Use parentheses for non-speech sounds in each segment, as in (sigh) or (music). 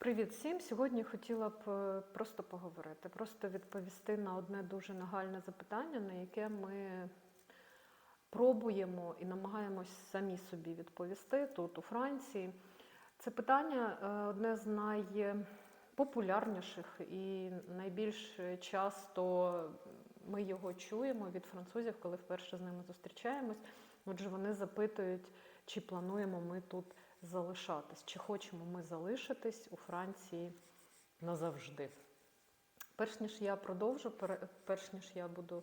Привіт всім! Сьогодні хотіла б е, просто поговорити, просто відповісти на одне дуже нагальне запитання, на яке ми пробуємо і намагаємось самі собі відповісти тут, у Франції. Це питання е, одне з найпопулярніших і найбільш часто ми його чуємо від французів, коли вперше з ними зустрічаємось. Отже, вони запитують, чи плануємо ми тут залишатись, чи хочемо ми залишитись у Франції назавжди. Перш ніж я продовжу, перш ніж я буду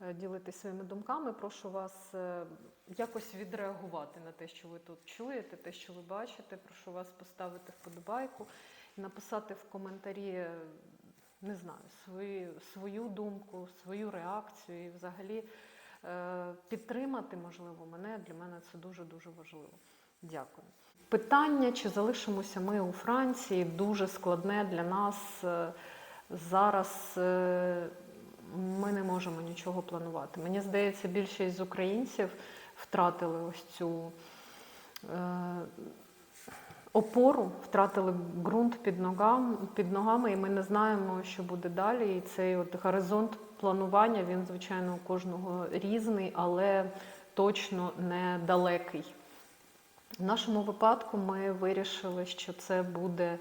е, ділитися своїми думками, прошу вас е, якось відреагувати на те, що ви тут чуєте, те, що ви бачите. Прошу вас поставити вподобайку і написати в коментарі, е, не знаю, свою, свою думку, свою реакцію і взагалі підтримати, можливо, мене. Для мене це дуже-дуже важливо. Дякую. Питання, чи залишимося ми у Франції, дуже складне для нас. Е, Зараз е, ми не можемо нічого планувати. Мені здається, більшість з українців втратили ось цю е, опору, втратили ґрунт під ногами, під ногами, і ми не знаємо, що буде далі. І цей от горизонт планування, він, звичайно, у кожного різний, але точно не далекий. В нашому випадку ми вирішили, що це буде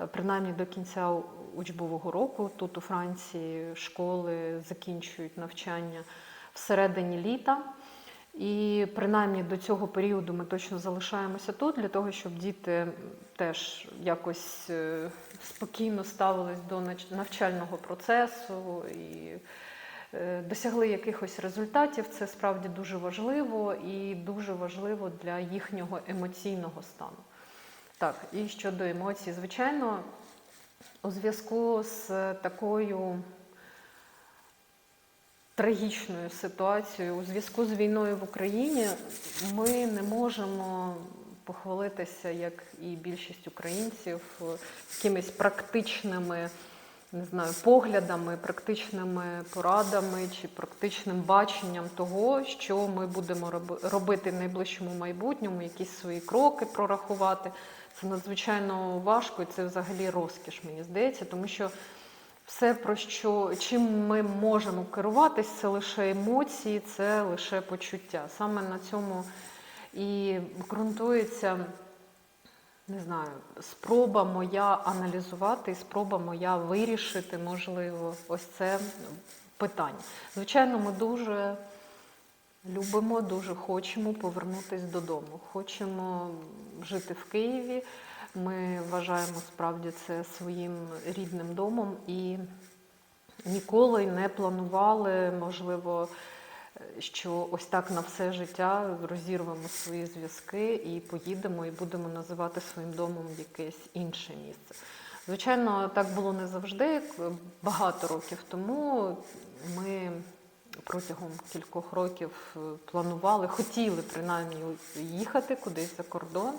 е, принаймні до кінця учбового року. Тут у Франції школи закінчують навчання всередині літа. І принаймні до цього періоду ми точно залишаємося тут для того, щоб діти теж якось е, спокійно ставились до навчального процесу і досягли якихось результатів. Це справді дуже важливо і дуже важливо для їхнього емоційного стану. Так, і щодо емоцій, звичайно, у зв'язку з такою трагічною ситуацією, у зв'язку з війною в Україні, ми не можемо похвалитися, як і більшість українців, якимись практичними не знаю, поглядами, практичними порадами чи практичним баченням того, що ми будемо робити в найближчому майбутньому, якісь свої кроки прорахувати. Це надзвичайно важко, і це взагалі розкіш, мені здається, тому що все, про що чим ми можемо керуватись, це лише емоції, це лише почуття. Саме на цьому і ґрунтується не знаю, спроба моя аналізувати, спроба моя вирішити, можливо, ось це питання. Звичайно, ми дуже любимо, дуже хочемо повернутися додому. Хочемо жити в Києві. Ми вважаємо справді це своїм рідним домом і ніколи не планували, можливо, що ось так на все життя розірвемо свої зв'язки і поїдемо, і будемо називати своїм домом якесь інше місце. Звичайно, так було не завжди. Багато років тому ми протягом кількох років е, планували, хотіли принаймні їхати кудись за кордон.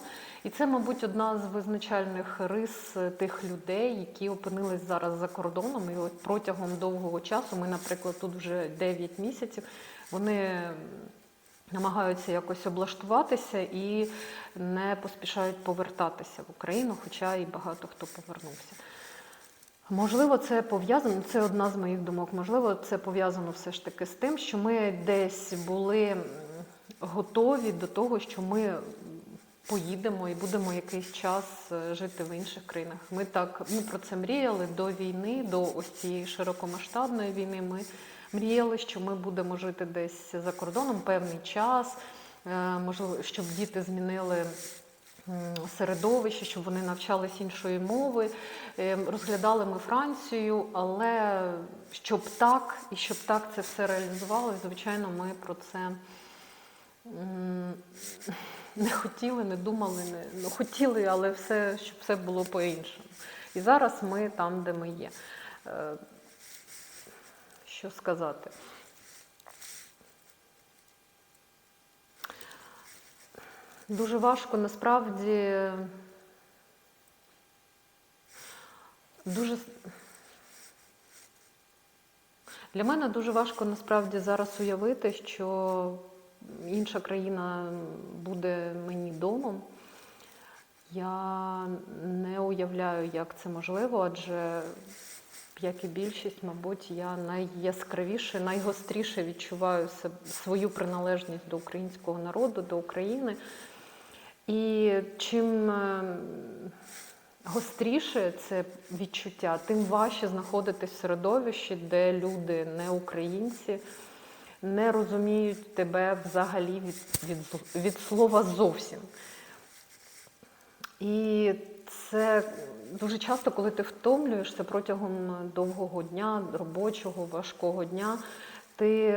І це, мабуть, одна з визначальних рис е, тих людей, які опинились зараз за кордоном. І от протягом довгого часу, ми, наприклад, тут вже 9 місяців, вони намагаються якось облаштуватися і не поспішають повертатися в Україну, хоча і багато хто повернувся. Можливо, це пов'язано, це одна з моїх думок. Можливо, це пов'язано все ж таки з тим, що ми десь були готові до того, що ми поїдемо і будемо якийсь час е, жити в інших країнах. Ми так ми про це мріяли до війни, до ось цієї широкомасштабної війни. Ми мріяли, що ми будемо жити десь за кордоном певний час. е, Можливо, щоб діти змінили середовище, щоб вони навчались іншої мови. Е, Розглядали ми Францію, але щоб так і щоб так це все реалізувалося, звичайно, ми про це не хотіли, не думали, не ну, хотіли, але все, щоб все було по-іншому. І зараз ми там, де ми є. Що сказати? Дуже важко насправді. Дуже для мене дуже важко насправді зараз уявити, що інша країна буде мені домом. Я не уявляю, як це можливо, адже, як і більшість, мабуть, я найяскравіше, найгостріше відчуваю свою приналежність до українського народу, до України. І чим е, гостріше це відчуття, тим важче знаходитись в середовищі, де люди не українці, не розуміють тебе взагалі від, від, від слова зовсім. І це дуже часто, коли ти втомлюєшся протягом довгого дня, робочого, важкого дня, ти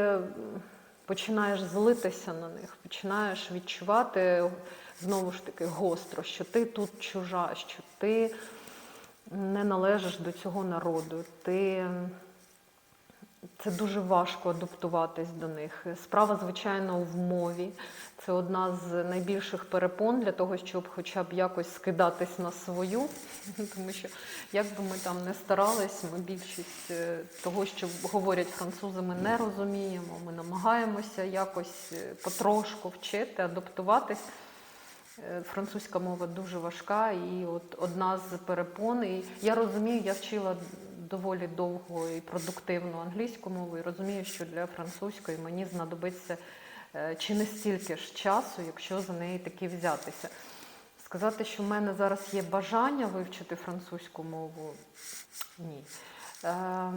починаєш злитися на них, починаєш відчувати знову ж таки гостро, що ти тут чужа, що ти не належиш до цього народу. Ти це дуже важко адаптуватись до них. Справа, звичайно, в мові. Це одна з найбільших перепон для того, щоб хоча б якось скидатись на свою. (laughs) Тому що, як би ми там не старались, ми більшість е, того, що говорять французи, ми не розуміємо. Ми намагаємося якось е, потрошку вчити, адаптуватись. Е, Французька мова дуже важка, і от одна з перепон. І я розумію, я вчила доволі довго і продуктивну англійську мову, і розумію, що для французької мені знадобиться е, чи не стільки ж часу, якщо за неї таки взятися. Сказати, що в мене зараз є бажання вивчити французьку мову ні. Е,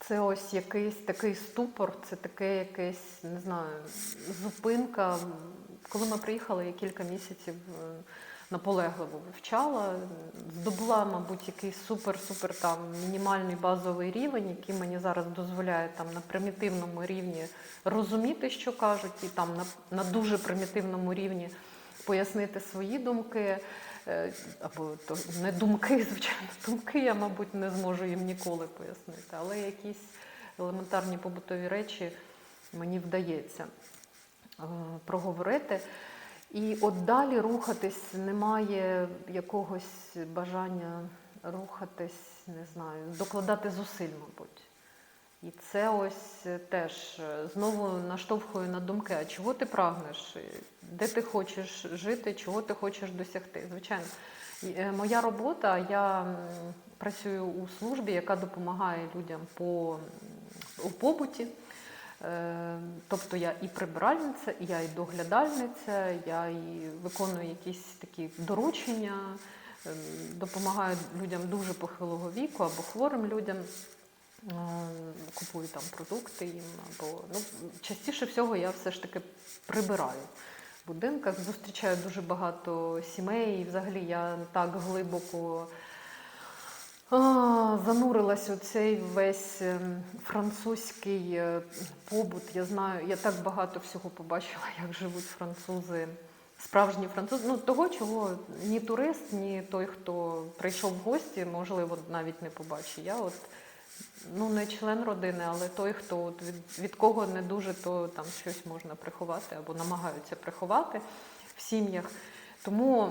Це ось якийсь такий ступор, це таке якесь, не знаю, зупинка. Коли ми приїхали, я кілька місяців е, наполегливо вивчала, здобула, мабуть, якийсь супер-супер там мінімальний базовий рівень, який мені зараз дозволяє там на примітивному рівні розуміти, що кажуть, і там на, на дуже примітивному рівні пояснити свої думки. Е, Або то не думки, (laughs) звичайно, думки я, мабуть, не зможу їм ніколи пояснити, але якісь елементарні побутові речі мені вдається е, проговорити. І от далі рухатись немає якогось бажання рухатись, не знаю, докладати зусиль, мабуть. І це ось теж е, знову наштовхує на думки, а чого ти прагнеш, де ти хочеш жити, чого ти хочеш досягти. Звичайно, е, моя робота, я працюю у службі, яка допомагає людям по, у побуті. Е, Тобто я і прибиральниця, і я і доглядальниця, я і виконую якісь такі доручення, е, допомагаю людям дуже похилого віку або хворим людям. Е, Купую там продукти їм, або ну, частіше всього я все ж таки прибираю в будинках. Зустрічаю дуже багато сімей, і взагалі я так глибоко а, занурилась у цей весь ем, французький е, побут. Я знаю, я так багато всього побачила, (laughs) як живуть французи, справжні французи. Ну, того, чого ні турист, ні той, хто прийшов в гості, можливо, навіть не побачить. Я от ну, не член родини, але той, хто от від, від кого не дуже, то там щось можна приховати або намагаються приховати в сім'ях. Тому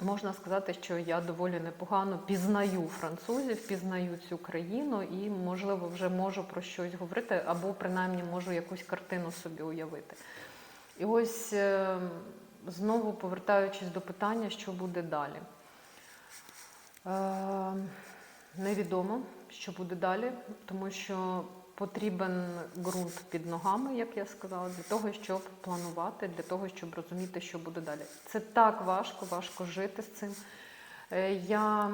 можна сказати, що я доволі непогано пізнаю французів, пізнаю цю країну і, можливо, вже можу про щось говорити, або принаймні можу якусь картину собі уявити. І ось е, знову повертаючись до питання, що буде далі. Е, Невідомо, що буде далі, тому що потрібен ґрунт під ногами, як я сказала, для того, щоб планувати, для того, щоб розуміти, що буде далі. Це так важко, важко жити з цим. Е, Я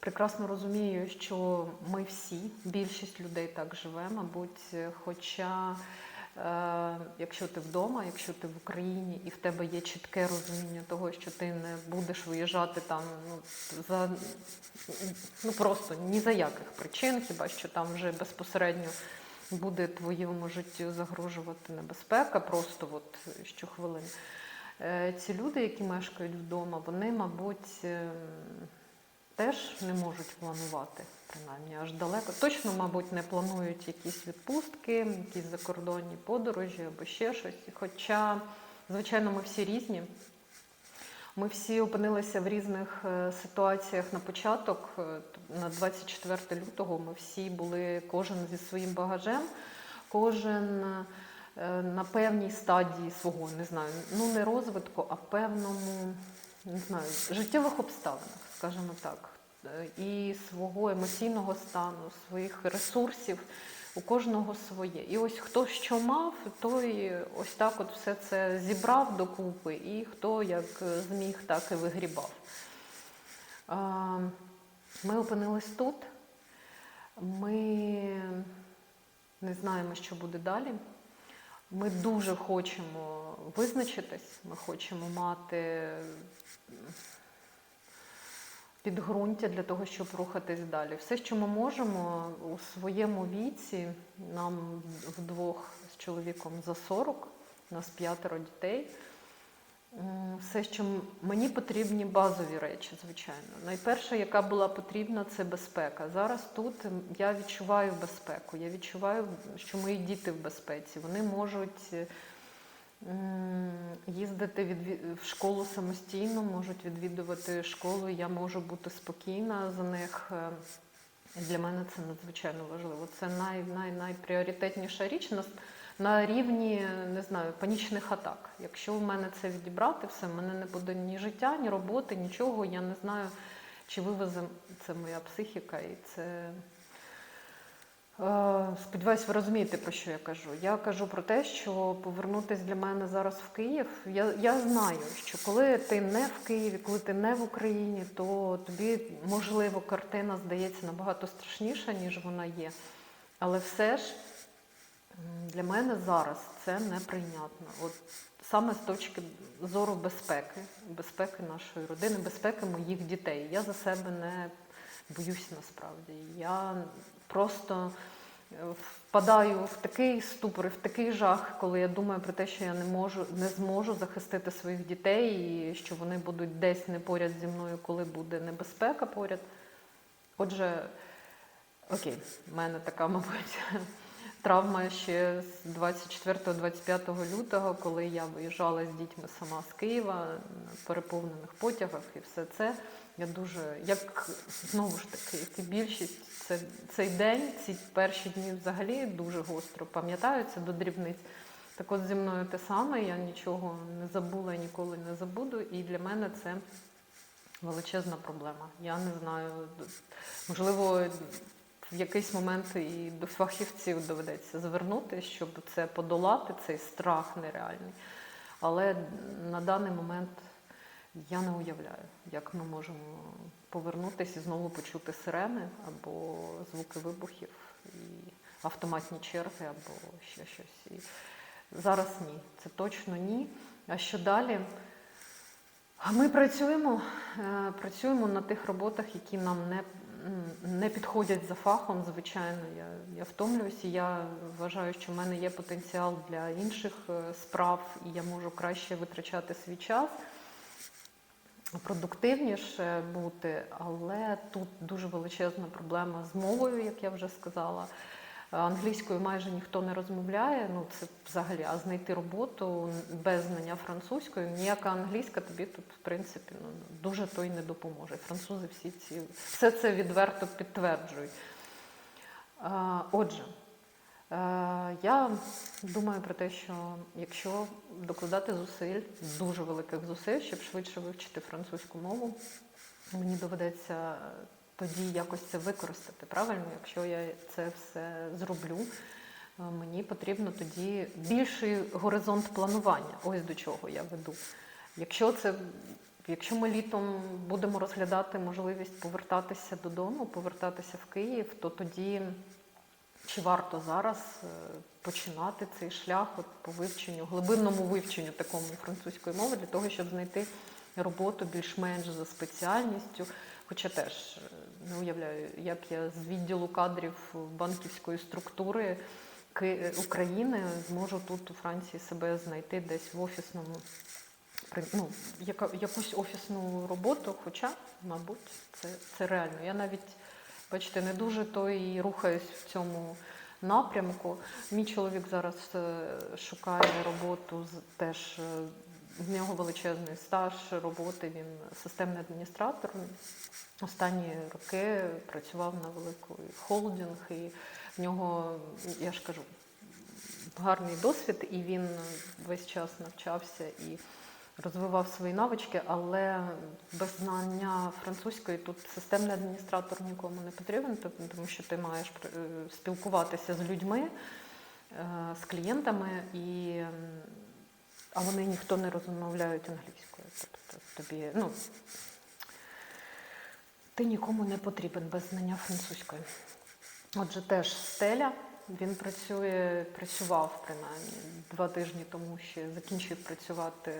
прекрасно розумію, що ми всі, більшість людей так живе, мабуть, е, хоча. Е, Якщо ти вдома, якщо ти в Україні і в тебе є чітке розуміння того, що ти не будеш виїжджати там ну, за ну просто ні за яких причин, хіба що там вже безпосередньо буде твоєму життю загрожувати небезпека, просто от щохвилини. Е, Ці люди, які мешкають вдома, вони, мабуть, ем, теж не можуть планувати, принаймні аж далеко. Точно, мабуть, не планують якісь відпустки, якісь закордонні подорожі або ще щось. Хоча, звичайно, ми всі різні. Ми всі опинилися в різних е, ситуаціях на початок. Е, На 24 лютого ми всі були кожен зі своїм багажем, кожен е, на певній стадії свого, не знаю, ну не розвитку, а певному, не знаю, життєвих обставинах, скажімо так, і свого емоційного стану, своїх ресурсів. У кожного своє. І ось хто що мав, той ось так от все це зібрав докупи, і хто як зміг, так і вигрібав. Ми опинились тут. Ми не знаємо, що буде далі. Ми дуже хочемо визначитись, ми хочемо мати підґрунтя для того, щоб рухатись далі. Все, що ми можемо у своєму віці, нам вдвох з чоловіком за 40, у нас п'ятеро дітей. Все, що мені потрібні базові речі, звичайно. Найперше, яка була потрібна, це безпека. Зараз тут я відчуваю безпеку. Я відчуваю, що мої діти в безпеці. Вони можуть е, їздити відві- в школу самостійно, можуть відвідувати школу. Я можу бути спокійна за них. Е, Для мене це надзвичайно важливо. Це най, най, найпріоритетніша річ на, на рівні не знаю, панічних атак. Якщо в мене це відібрати, все, в мене не буде ні життя, ні роботи, нічого. Я не знаю, чи вивезе це моя психіка, і це. Е, Сподіваюсь, ви розумієте, про що я кажу. Я кажу про те, що повернутися для мене зараз в Київ. Я, я знаю, що коли ти не в Києві, коли ти не в Україні, то тобі, можливо, картина здається набагато страшніша, ніж вона є. Але все ж для мене зараз це неприйнятно. От саме з точки зору безпеки, безпеки нашої родини, безпеки моїх дітей. Я за себе не боюсь насправді. Я просто е, впадаю в такий ступор, в такий жах, коли я думаю про те, що я не можу, не зможу захистити своїх дітей, і що вони будуть десь не поряд зі мною, коли буде небезпека поряд. Отже, окей, в мене така, (laughs) мабуть, травма ще з 24-25 лютого, коли я виїжджала з дітьми сама з Києва на переповнених потягах і все це. Я дуже, як знову ж таки, як і більшість, це, цей день, ці перші дні взагалі дуже гостро пам'ятаються до дрібниць. Так от зі мною те саме, я нічого не забула і ніколи не забуду. І для мене це величезна проблема. Я не знаю, можливо, в якийсь момент і до фахівців доведеться звернутися, щоб це подолати, цей страх нереальний. Але на даний момент я не уявляю, як ми можемо повернутися і знову почути сирени або звуки вибухів, і автоматні черги, або ще щось. І зараз ні, це точно ні. А що далі? Ми працюємо, е, працюємо на тих роботах, які нам не, не підходять за фахом. Звичайно, я, я втомлююся. Я вважаю, що в мене є потенціал для інших е, справ, і я можу краще витрачати свій час, продуктивніше бути, але тут дуже величезна проблема з мовою, як я вже сказала. Англійською майже ніхто не розмовляє. Ну це взагалі, а знайти роботу без знання французької, ніяка англійська тобі тут, в принципі, ну дуже то й не допоможе. Французи всі ці все це відверто підтверджують. Отже, я думаю про те, що якщо докладати зусиль, дуже великих зусиль, щоб швидше вивчити французьку мову, мені доведеться тоді якось це використати. Правильно, якщо я це все зроблю, е, мені потрібно тоді більший горизонт планування. Ось до чого я веду. Якщо це, якщо ми літом будемо розглядати можливість повертатися додому, повертатися в Київ, то тоді чи варто зараз е, починати цей шлях от по вивченню, глибинному вивченню такому французької мови для того, щоб знайти роботу більш-менш за спеціальністю. Хоча теж е, не уявляю, як я з відділу кадрів банківської структури Ки- України зможу тут у Франції себе знайти десь в офісному ну, яка, якусь офісну роботу, хоча, мабуть, це, це реально. Я навіть, бачите, не дуже то і рухаюсь в цьому напрямку. Мій чоловік зараз е, шукає роботу теж. е, В нього величезний стаж роботи, він системний адміністратор. Останні роки працював на великий холдинг, і в нього, я ж кажу, гарний досвід, і він весь час навчався і розвивав свої навички, але без знання французької тут системний адміністратор нікому не потрібен, тому що ти маєш е, спілкуватися з людьми, е, з клієнтами, і, а вони ніхто не розмовляють англійською. Тобто тобі, ну, ти нікому не потрібен без знання французької. Отже, теж стеля. Він працює, працював принаймні два тижні тому, ще закінчив працювати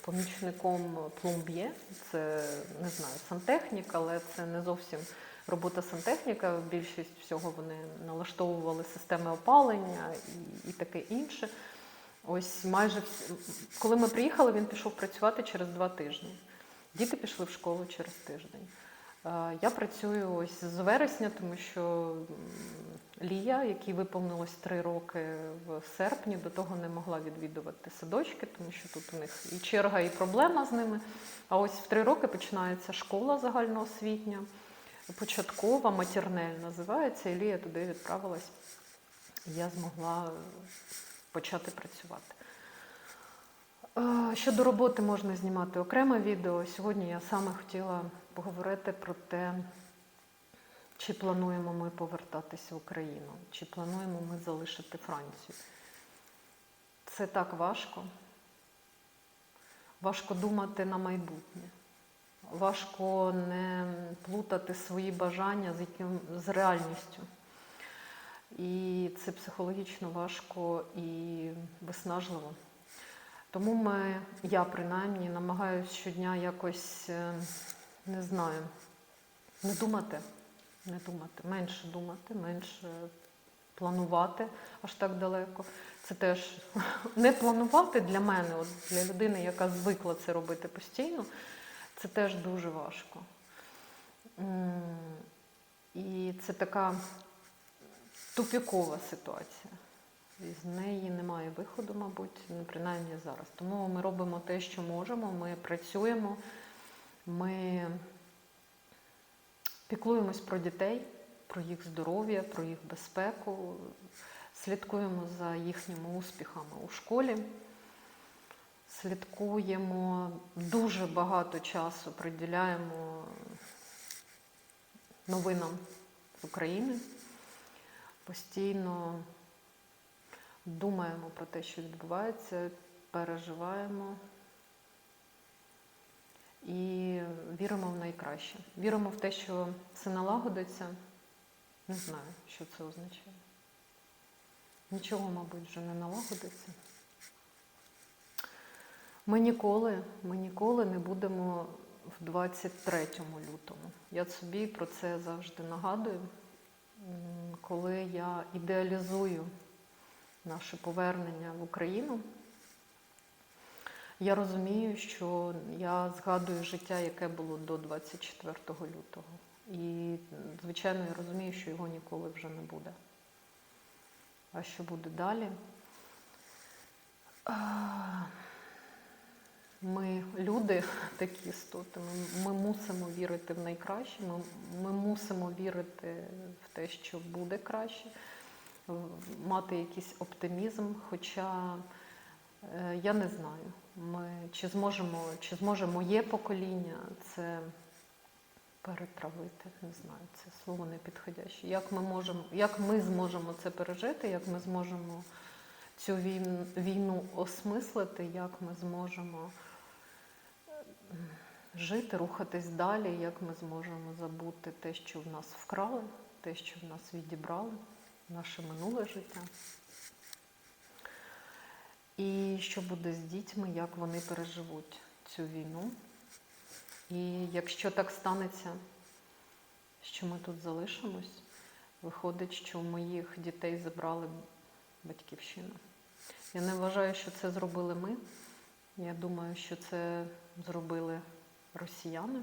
помічником пломб'є. Це не знаю, сантехнік, але це не зовсім робота сантехніка. Більшість всього вони налаштовували системи опалення і, і таке інше. Ось майже всі... коли ми приїхали, він пішов працювати через два тижні. Діти пішли в школу через тиждень. Е, Я працюю ось з вересня, тому що Лія, якій виповнилось три роки в серпні, до того не могла відвідувати садочки, тому що тут у них і черга, і проблема з ними. А ось в три роки починається школа загальноосвітня, початкова, матірнель називається, і Лія туди відправилась. Я змогла е, почати працювати. Щодо роботи можна знімати окреме відео. Сьогодні я саме хотіла поговорити про те, чи плануємо ми повертатися в Україну, чи плануємо ми залишити Францію. Це так важко. Важко думати на майбутнє. Важко не плутати свої бажання з, яким, з реальністю. І це психологічно важко і виснажливо. Тому ми, я принаймні намагаюся щодня якось, е, не знаю, не думати, не думати, менше думати, менше планувати аж так далеко. Це теж (laughs) не планувати для мене, от для людини, яка звикла це робити постійно, це теж дуже важко. І це така тупікова ситуація. З неї немає виходу, мабуть, ну, принаймні зараз. Тому ми робимо те, що можемо. Ми працюємо, ми піклуємось про дітей, про їх здоров'я, про їх безпеку, слідкуємо за їхніми успіхами у школі, слідкуємо дуже багато часу, приділяємо новинам з України. Постійно думаємо про те, що відбувається, переживаємо і віримо в найкраще. Віримо в те, що це налагодиться. Не знаю, що це означає. Нічого, мабуть, вже не налагодиться. Ми ніколи, ми ніколи не будемо в 23 лютому. Я собі про це завжди нагадую, коли я ідеалізую наше повернення в Україну. Я розумію, що я згадую життя, яке було до 24 лютого. І, звичайно, я розумію, що його ніколи вже не буде. А що буде далі? Ми люди, (laughs) такі істоти, ми, ми мусимо вірити в найкраще, ми, ми мусимо вірити в те, що буде краще, мати якийсь оптимізм. Хоча е, я не знаю, ми, чи, зможемо, чи зможе моє покоління це перетравити, не знаю, це слово не підходяще. Як ми, можемо, як ми зможемо це пережити, як ми зможемо цю війну, війну осмислити, як ми зможемо жити, рухатись далі, як ми зможемо забути те, що в нас вкрали, те, що в нас відібрали, наше минуле життя. І що буде з дітьми, як вони переживуть цю війну. І якщо так станеться, що ми тут залишимось, виходить, що моїх дітей забрали батьківщину. Я не вважаю, що це зробили ми. Я думаю, що це зробили росіяни.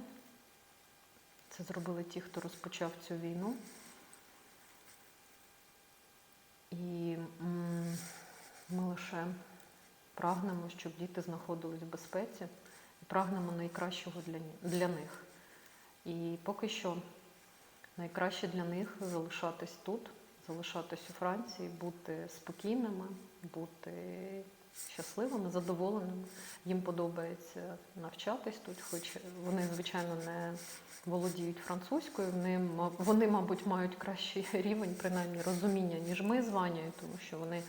Це зробили ті, хто розпочав цю війну. І ми лише прагнемо, щоб діти знаходились в безпеці, і прагнемо найкращого для, для них. І поки що найкраще для них залишатись тут, залишатись у Франції, бути спокійними, бути щасливими, задоволеними. Їм подобається навчатись тут, хоч вони, звичайно, не володіють французькою. Вони, вони, мабуть, мають кращий (laughs) рівень, принаймні розуміння, ніж ми з Ванією, тому що вони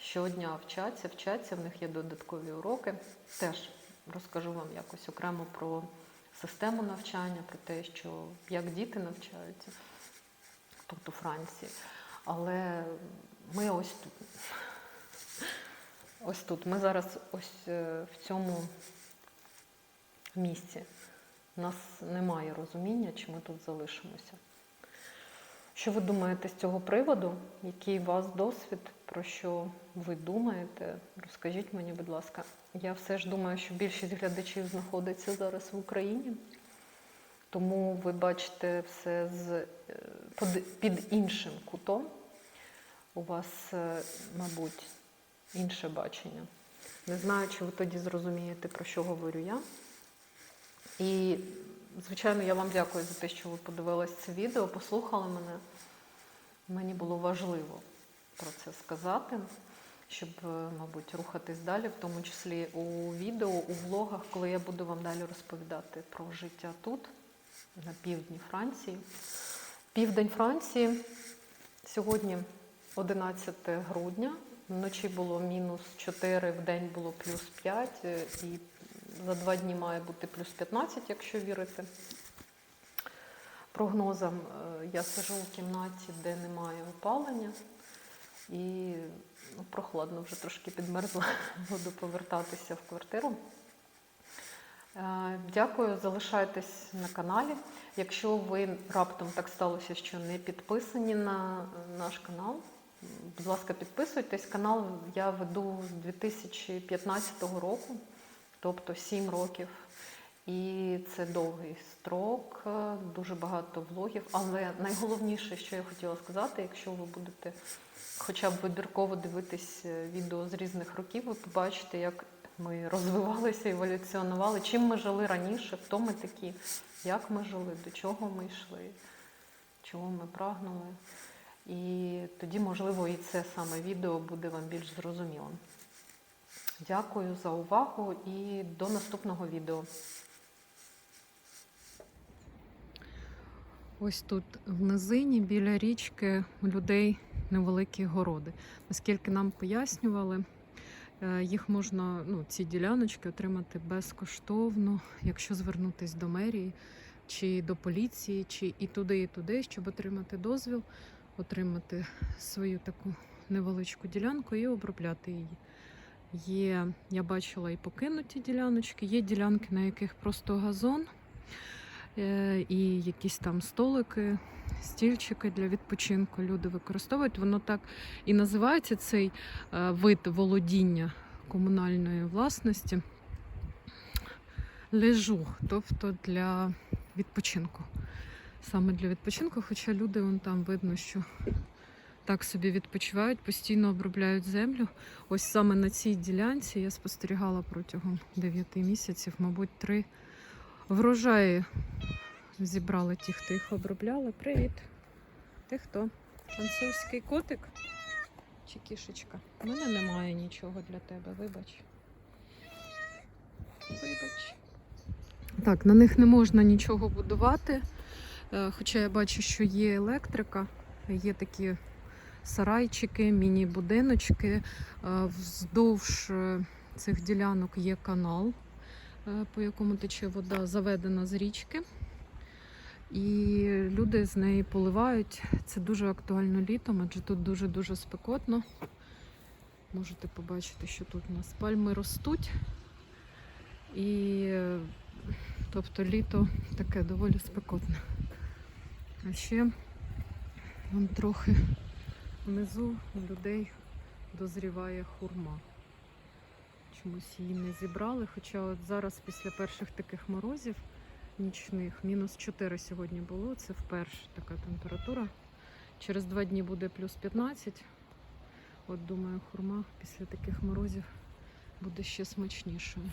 щодня вчаться, вчаться, в них є додаткові уроки. Теж розкажу вам якось окремо про систему навчання, про те, що як діти навчаються тут у Франції. Але ми ось тут. Ось тут. Ми зараз ось е, в цьому місці. У нас немає розуміння, чи ми тут залишимося. Що ви думаєте з цього приводу? Який у вас досвід? Про що ви думаєте? Розкажіть мені, будь ласка. Я все ж думаю, що більшість глядачів знаходиться зараз в Україні. Тому ви бачите все з, е, під іншим кутом. У вас, е, мабуть, інше бачення. Не знаю, чи ви тоді зрозумієте, про що говорю я. І, звичайно, я вам дякую за те, що ви подивились це відео, послухали мене. Мені було важливо про це сказати, щоб, е, мабуть, рухатись далі, в тому числі у відео, у влогах, коли я буду вам далі розповідати про життя тут, на півдні Франції. Південь Франції сьогодні 11 грудня. Вночі було мінус 4, в день було плюс 5, е, і за два дні має бути плюс 15, якщо вірити прогнозам. Е, Я сижу в кімнаті, де немає опалення, і ну, прохладно вже трошки підмерзла, (laughs) буду повертатися в квартиру. Е, Дякую, залишайтесь на каналі. Якщо ви раптом так сталося, що не підписані на наш канал, будь ласка, підписуйтесь. Канал я веду з 2015 року, тобто 7 років. І це довгий строк, е, дуже багато влогів. Але найголовніше, що я хотіла сказати, якщо ви будете хоча б вибірково дивитись е, відео з різних років, ви побачите, як ми розвивалися, еволюціонували, чим ми жили раніше, хто ми такі, як ми жили, до чого ми йшли, чого ми прагнули. І тоді, можливо, і це саме відео буде вам більш зрозумілим. Дякую за увагу і до наступного відео. Ось тут в низині біля річки у людей невеликі городи. Наскільки нам пояснювали, е, їх можна, ну, ці діляночки отримати безкоштовно, якщо звернутись до мерії чи до поліції, чи і туди, і туди, щоб отримати дозвіл, отримати свою таку невеличку ділянку і обробляти її. Є, я бачила і покинуті діляночки, є ділянки, на яких просто газон е, і якісь там столики, стільчики для відпочинку люди використовують. Воно так і називається цей е, вид володіння комунальної власності лежу, тобто для відпочинку. Саме для відпочинку, хоча люди вон там видно, що так собі відпочивають, постійно обробляють землю. Ось саме на цій ділянці я спостерігала протягом 9 місяців, мабуть, три врожаї зібрали ті, хто їх обробляли. Привіт! Ти хто? Французький котик чи кішечка? У мене немає нічого для тебе, вибач. Вибач. Так, на них не можна нічого будувати. Е, Хоча я бачу, що є електрика, є такі сарайчики, міні-будиночки. Е, Вздовж е, цих ділянок є канал, по якому тече вода, заведена з річки. І люди з неї поливають. Це дуже актуально літом, адже тут дуже-дуже спекотно. Можете побачити, що тут у нас пальми ростуть. І тобто літо таке доволі спекотне. А ще вон трохи внизу у людей дозріває хурма. Чомусь її не зібрали. Хоча от зараз після перших таких морозів нічних, мінус 4 сьогодні було, це вперше така температура. Через два дні буде плюс 15. От думаю, хурма після таких морозів буде ще смачнішою.